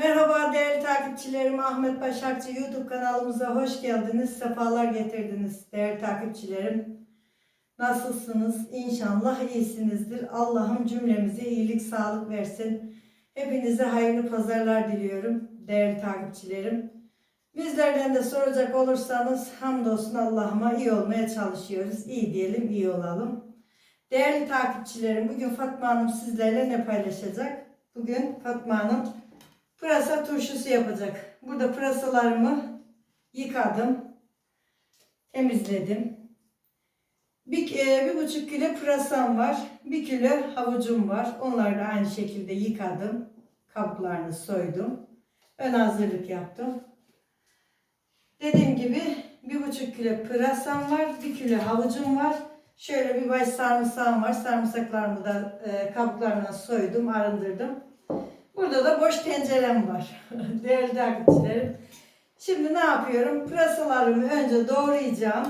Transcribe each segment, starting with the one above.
Merhaba değerli takipçilerim. Ahmet Başakçı YouTube kanalımıza hoş geldiniz. Sefalar getirdiniz değerli takipçilerim. Nasılsınız? İnşallah iyisinizdir. Allah'ım cümlemize iyilik, sağlık versin. Hepinize hayırlı pazarlar diliyorum değerli takipçilerim. Bizlerden de soracak olursanız hamdolsun Allah'ıma iyi olmaya çalışıyoruz. İyi diyelim, iyi olalım. Değerli takipçilerim bugün Fatma Hanım sizlerle ne paylaşacak? Bugün Fatma Hanım pırasa turşusu yapacak. Burada pırasalarımı yıkadım, temizledim. Bir, e, bir buçuk kilo pırasam var. Bir kilo havucum var. Onları da aynı şekilde yıkadım. Kabuklarını soydum. Ön hazırlık yaptım. Dediğim gibi bir buçuk kilo pırasam var. Bir kilo havucum var. Şöyle bir baş sarımsağım var. Sarımsaklarımı da e, kabuklarından soydum, arındırdım. Burada da boş tencerem var. Değerli takipçilerim. Şimdi ne yapıyorum? Pırasalarımı önce doğrayacağım.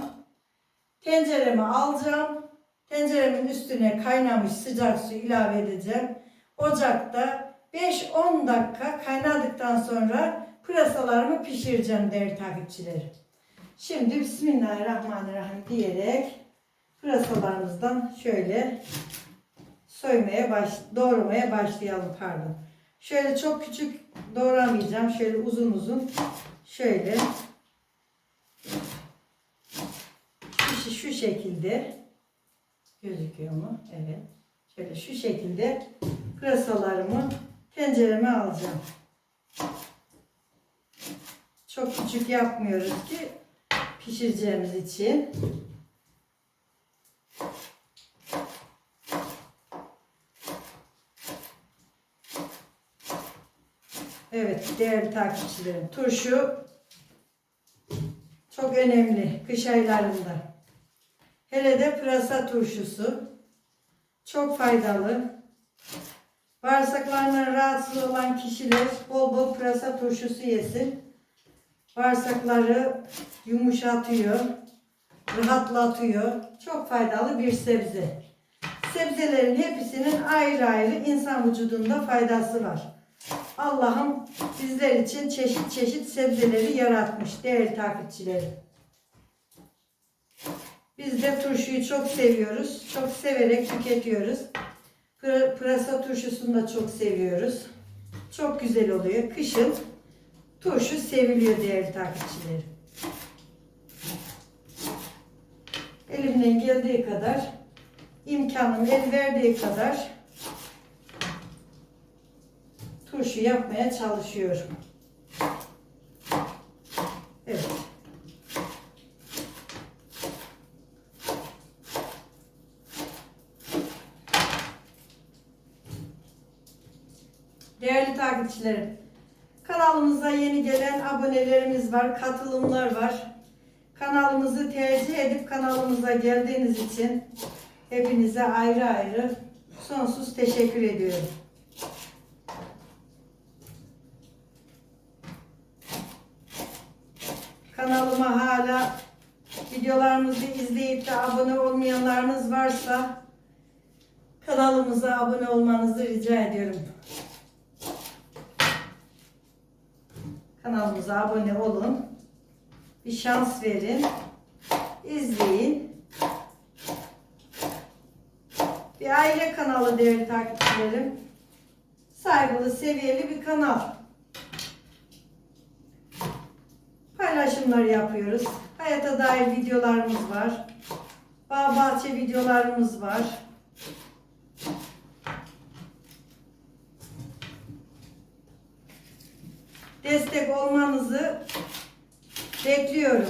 Tencereme alacağım. Tenceremin üstüne kaynamış sıcak su ilave edeceğim. Ocakta 5-10 dakika kaynadıktan sonra pırasalarımı pişireceğim değerli takipçilerim. Şimdi Bismillahirrahmanirrahim diyerek pırasalarımızdan şöyle soymaya baş, doğramaya başlayalım pardon. Şöyle çok küçük doğramayacağım. Şöyle uzun uzun şöyle şu, şu şekilde gözüküyor mu? Evet. Şöyle şu şekilde pırasalarımı tencereme alacağım. Çok küçük yapmıyoruz ki pişireceğimiz için. Evet değerli takipçilerim. Turşu çok önemli kış aylarında. Hele de pırasa turşusu çok faydalı. Bağırsaklarından rahatsız olan kişiler bol bol pırasa turşusu yesin. Bağırsakları yumuşatıyor, rahatlatıyor. Çok faydalı bir sebze. Sebzelerin hepsinin ayrı ayrı insan vücudunda faydası var. Allah'ım bizler için çeşit çeşit sebzeleri yaratmış değerli takipçilerim. Biz de turşuyu çok seviyoruz. Çok severek tüketiyoruz. Pır- Pırasa turşusunu da çok seviyoruz. Çok güzel oluyor. Kışın turşu seviliyor değerli takipçilerim. Elimden geldiği kadar, imkanım el verdiği kadar turşu yapmaya çalışıyorum. Evet. Değerli takipçilerim, kanalımıza yeni gelen abonelerimiz var, katılımlar var. Kanalımızı tercih edip kanalımıza geldiğiniz için hepinize ayrı ayrı sonsuz teşekkür ediyorum. Kanalıma hala videolarımızı izleyip de abone olmayanlarınız varsa kanalımıza abone olmanızı rica ediyorum. Kanalımıza abone olun. Bir şans verin. İzleyin. Bir aile kanalı değerli takipçilerim. Saygılı, seviyeli bir kanal. Paylaşımlar yapıyoruz. Hayata dair videolarımız var. Bağ bahçe videolarımız var. Destek olmanızı bekliyorum.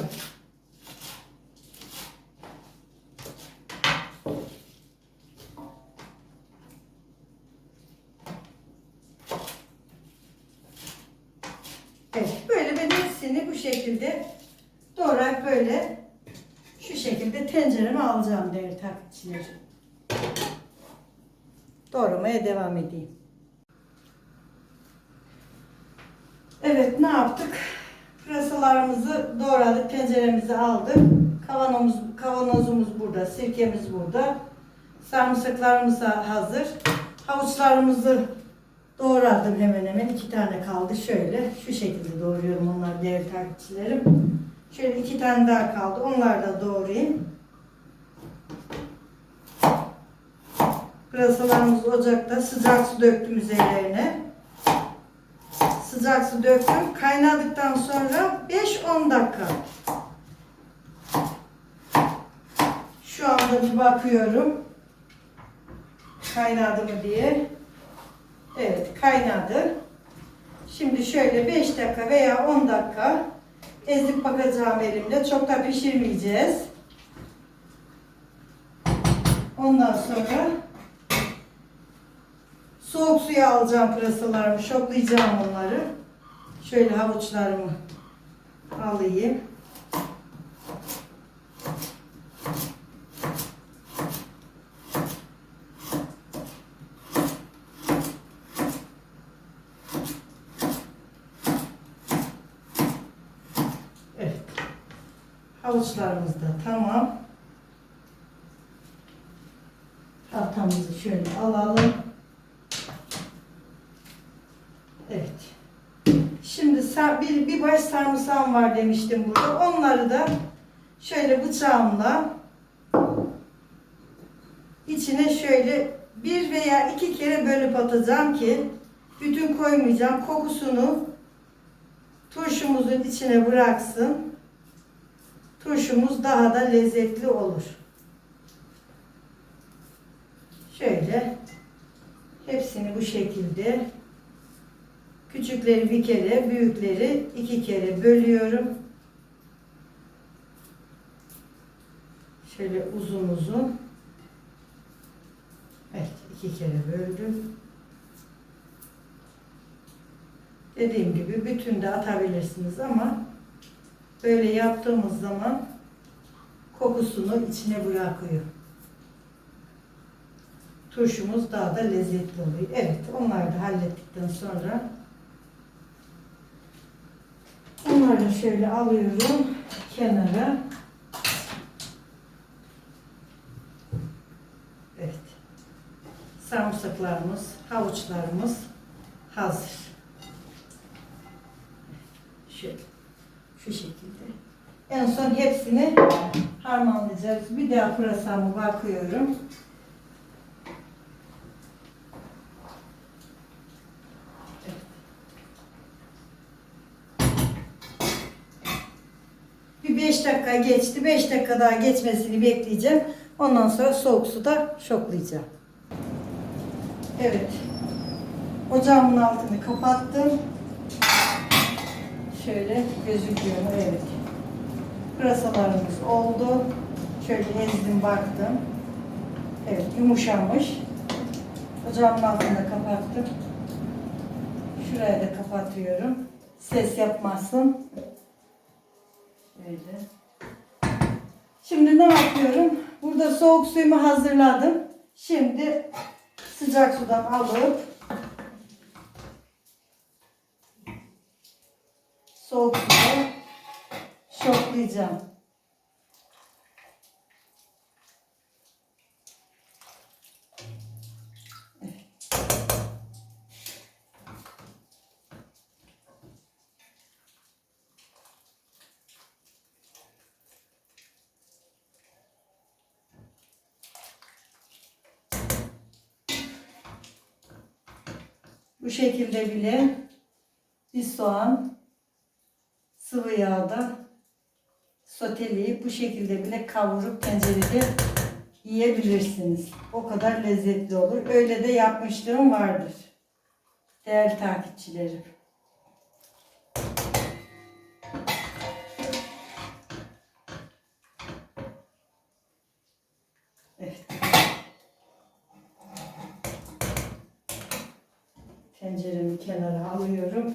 Evet, böyle hepsini bu şekilde doğrayıp böyle şu şekilde tencereme alacağım değerli takipçilerim. Doğramaya devam edeyim. Evet, ne yaptık? Pırasalarımızı doğradık, tenceremize aldık. Kavanozumuz, kavanozumuz burada, sirkemiz burada. Sarımsaklarımız hazır. Havuçlarımızı Doğradım hemen hemen. iki tane kaldı. Şöyle şu şekilde doğruyorum onlar değerli takipçilerim. Şöyle iki tane daha kaldı. Onları da doğrayayım. Pırasalarımız ocakta. Sıcak su döktüm üzerlerine. Sıcak su döktüm. Kaynadıktan sonra 5-10 dakika. Şu anda bir bakıyorum. Kaynadı mı diye. Evet kaynadı. Şimdi şöyle 5 dakika veya 10 dakika ezip bakacağım elimle. Çok da pişirmeyeceğiz. Ondan sonra soğuk suya alacağım pırasalarımı, şoklayacağım onları. Şöyle havuçlarımı alayım. Evet. Havuçlarımız da tamam. Tahtamızı şöyle alalım. Evet. Şimdi bir, bir baş sarımsağım var demiştim burada. Onları da şöyle bıçağımla içine şöyle bir veya iki kere bölüp atacağım ki bütün koymayacağım. Kokusunu turşumuzun içine bıraksın. Turşumuz daha da lezzetli olur. Şöyle hepsini bu şekilde küçükleri bir kere, büyükleri iki kere bölüyorum. Şöyle uzun uzun. Evet, iki kere böldüm. Dediğim gibi bütün de atabilirsiniz ama böyle yaptığımız zaman kokusunu içine bırakıyor. Turşumuz daha da lezzetli oluyor. Evet, onları da hallettikten sonra onları da şöyle alıyorum kenara. Evet. Sarımsaklarımız, havuçlarımız hazır. Şu şekilde. En son hepsini harmanlayacağız. Bir daha pırasamı bakıyorum. Bir 5 dakika geçti. 5 dakika daha geçmesini bekleyeceğim. Ondan sonra soğuk suda şoklayacağım. Evet. Ocağımın altını kapattım. Şöyle gözüküyor mu? Evet. Pırasalarımız oldu. Şöyle ezdim baktım. Evet yumuşamış. Ocağımın altını da kapattım. Şuraya da kapatıyorum. Ses yapmasın. Böyle. Şimdi ne yapıyorum? Burada soğuk suyumu hazırladım. Şimdi sıcak sudan alıp soğuk suda şoklayacağım. Bu şekilde bile bir soğan sıvı yağda soteleyip bu şekilde bile kavurup tencerede yiyebilirsiniz. O kadar lezzetli olur. Öyle de yapmışlığım vardır. Değerli takipçilerim. Evet. Tenceremi kenara alıyorum.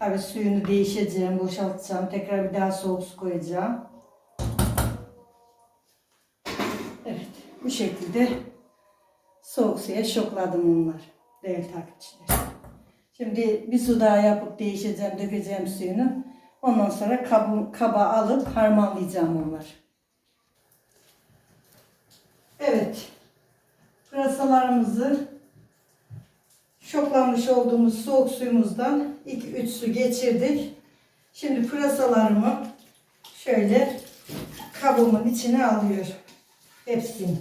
Tabii suyunu değişeceğim, boşaltacağım. Tekrar bir daha soğuk su koyacağım. Evet, bu şekilde soğuk suya şokladım onları. Değerli takipçiler. Şimdi bir su daha yapıp değişeceğim, dökeceğim suyunu. Ondan sonra kabı, kaba alıp harmanlayacağım onları. Evet. Pırasalarımızı şoklamış olduğumuz soğuk suyumuzdan 2-3 su geçirdik. Şimdi pırasalarımı şöyle kabımın içine alıyorum. Hepsini.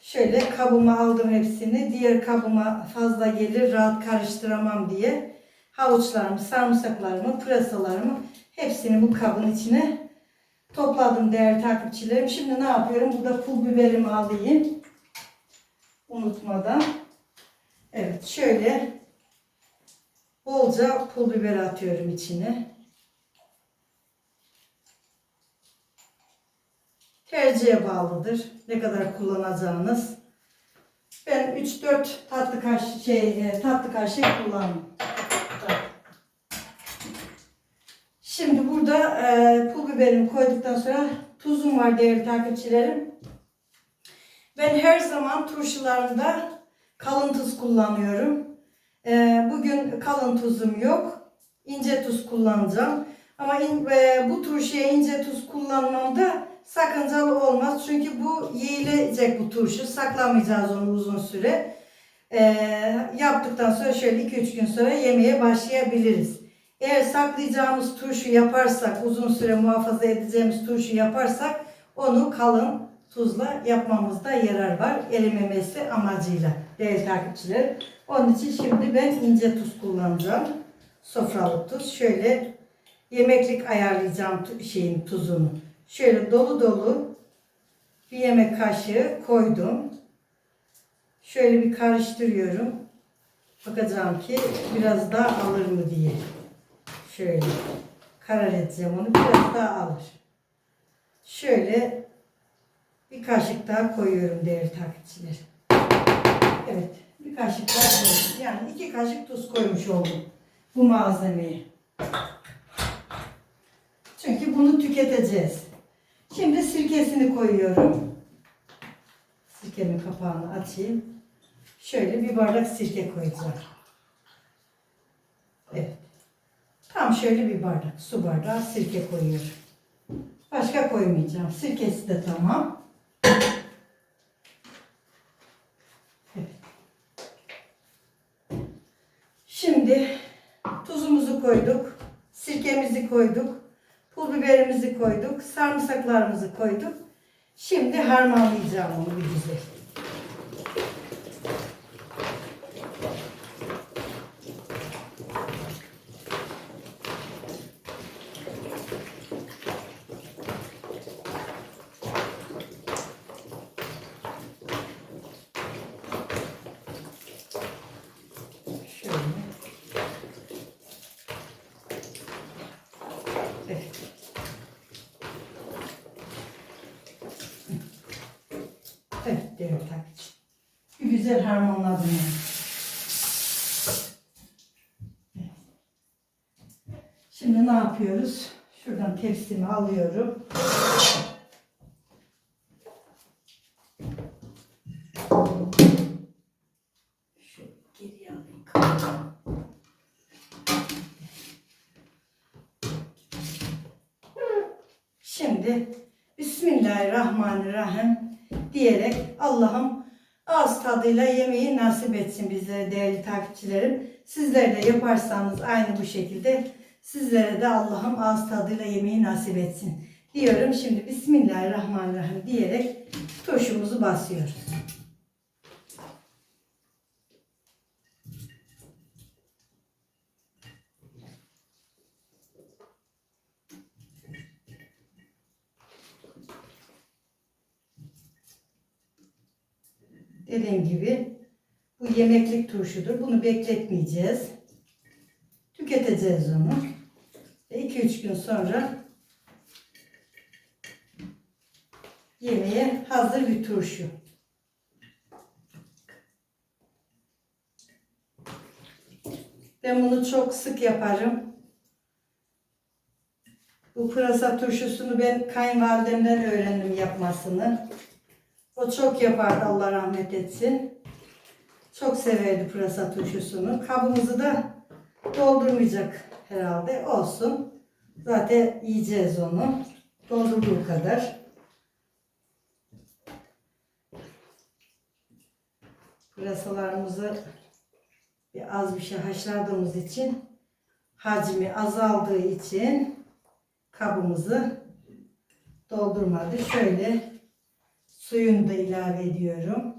Şöyle kabıma aldım hepsini. Diğer kabıma fazla gelir rahat karıştıramam diye havuçlarımı, sarımsaklarımı, pırasalarımı hepsini bu kabın içine topladım değerli takipçilerim. Şimdi ne yapıyorum? Burada pul biberimi alayım. Unutmadan. Evet şöyle bolca pul biber atıyorum içine. Tercihe bağlıdır. Ne kadar kullanacağınız. Ben 3-4 tatlı kaşık şey e, tatlı kaşık kullandım. Burada e, pul biberimi koyduktan sonra tuzum var değerli takipçilerim. Ben her zaman turşularımda kalın tuz kullanıyorum. E, bugün kalın tuzum yok. İnce tuz kullanacağım. Ama in, e, bu turşuya ince tuz kullanmamda sakıncalı olmaz. Çünkü bu yiyilecek bu turşu. Saklamayacağız onu uzun süre. E, yaptıktan sonra şöyle 2-3 gün sonra yemeye başlayabiliriz. Eğer saklayacağımız turşu yaparsak, uzun süre muhafaza edeceğimiz turşu yaparsak onu kalın tuzla yapmamızda yarar var. Erimemesi amacıyla değerli takipçiler. Onun için şimdi ben ince tuz kullanacağım. Sofralık tuz. Şöyle yemeklik ayarlayacağım şeyin tuzunu. Şöyle dolu dolu bir yemek kaşığı koydum. Şöyle bir karıştırıyorum. Bakacağım ki biraz daha alır mı diye. Şöyle karar edeceğim onu biraz daha alır. Şöyle bir kaşık daha koyuyorum değerli takipçiler. Evet bir kaşık daha koydum. Yani iki kaşık tuz koymuş oldum bu malzemeye. Çünkü bunu tüketeceğiz. Şimdi sirkesini koyuyorum. Sirkemin kapağını açayım. Şöyle bir bardak sirke koyacağım. Evet. Tam şöyle bir bardak, su bardağı sirke koyuyorum. Başka koymayacağım. Sirkesi de tamam. Şimdi tuzumuzu koyduk. Sirkemizi koyduk. Pul biberimizi koyduk. Sarımsaklarımızı koyduk. Şimdi harmanlayacağım onu bir güzel. Şöyle. Evet. Evet değerli takipçi. Bir güzel harmanladım. Şimdi ne yapıyoruz? Şuradan tepsimi alıyorum. Şimdi Bismillahirrahmanirrahim diyerek Allah'ım ağız tadıyla yemeği nasip etsin bizlere değerli takipçilerim. Sizler de yaparsanız aynı bu şekilde sizlere de Allah'ım ağız tadıyla yemeği nasip etsin. Diyorum şimdi Bismillahirrahmanirrahim diyerek turşumuzu basıyoruz. Dediğim gibi bu yemeklik turşudur. Bunu bekletmeyeceğiz. Tüketeceğiz onu. 2-3 gün sonra yemeğe hazır bir turşu. Ben bunu çok sık yaparım. Bu pırasa turşusunu ben kayınvalidemden öğrendim yapmasını. O çok yapardı Allah rahmet etsin. Çok severdi pırasa turşusunu. Kabımızı da doldurmayacak herhalde. Olsun. Zaten yiyeceğiz onu. Doldurduğu kadar. Pırasalarımızı bir az bir şey haşladığımız için hacmi azaldığı için kabımızı doldurmadı. Şöyle suyunu da ilave ediyorum.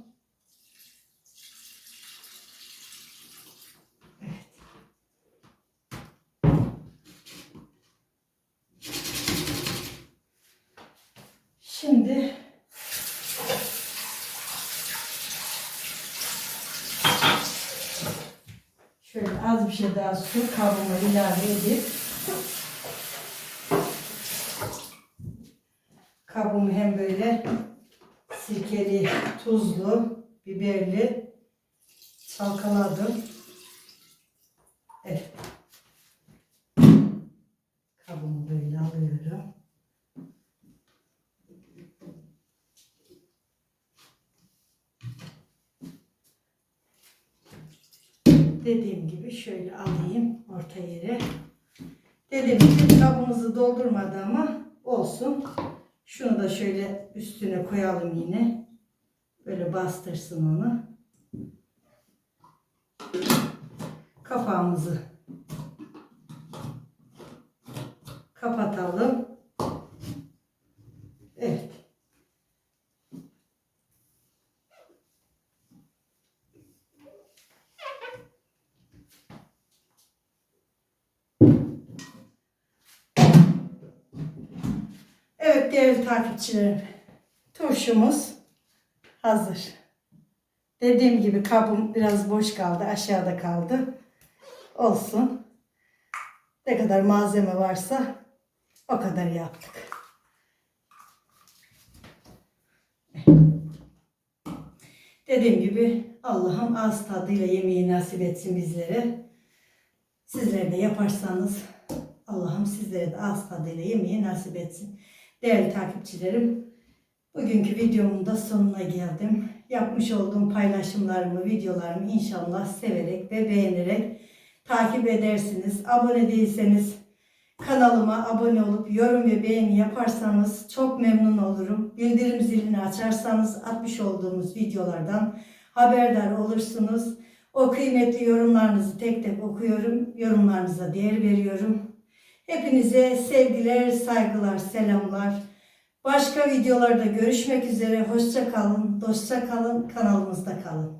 Şimdi şöyle az bir şey daha su kabıma ilave edip kabımı hem böyle sirkeli, tuzlu, biberli çalkaladım. Evet. Kabımı böyle. Dediğim gibi şöyle alayım orta yere. Dediğim gibi kabımızı doldurmadı ama olsun. Şunu da şöyle üstüne koyalım yine. Böyle bastırsın onu. Kapağımızı kapatalım. Evet. Evet değerli takipçilerim. Turşumuz hazır. Dediğim gibi kabım biraz boş kaldı. Aşağıda kaldı. Olsun. Ne kadar malzeme varsa o kadar yaptık. Dediğim gibi Allah'ım ağız tadıyla yemeği nasip etsin bizlere. Sizler de yaparsanız Allah'ım sizlere de ağız tadıyla yemeği nasip etsin. Değerli takipçilerim, bugünkü videomun da sonuna geldim. Yapmış olduğum paylaşımlarımı, videolarımı inşallah severek ve beğenerek takip edersiniz. Abone değilseniz kanalıma abone olup yorum ve beğeni yaparsanız çok memnun olurum. Bildirim zilini açarsanız atmış olduğumuz videolardan haberdar olursunuz. O kıymetli yorumlarınızı tek tek okuyorum. Yorumlarınıza değer veriyorum. Hepinize sevgiler, saygılar, selamlar. Başka videolarda görüşmek üzere. Hoşça kalın, dostça kalın, kanalımızda kalın.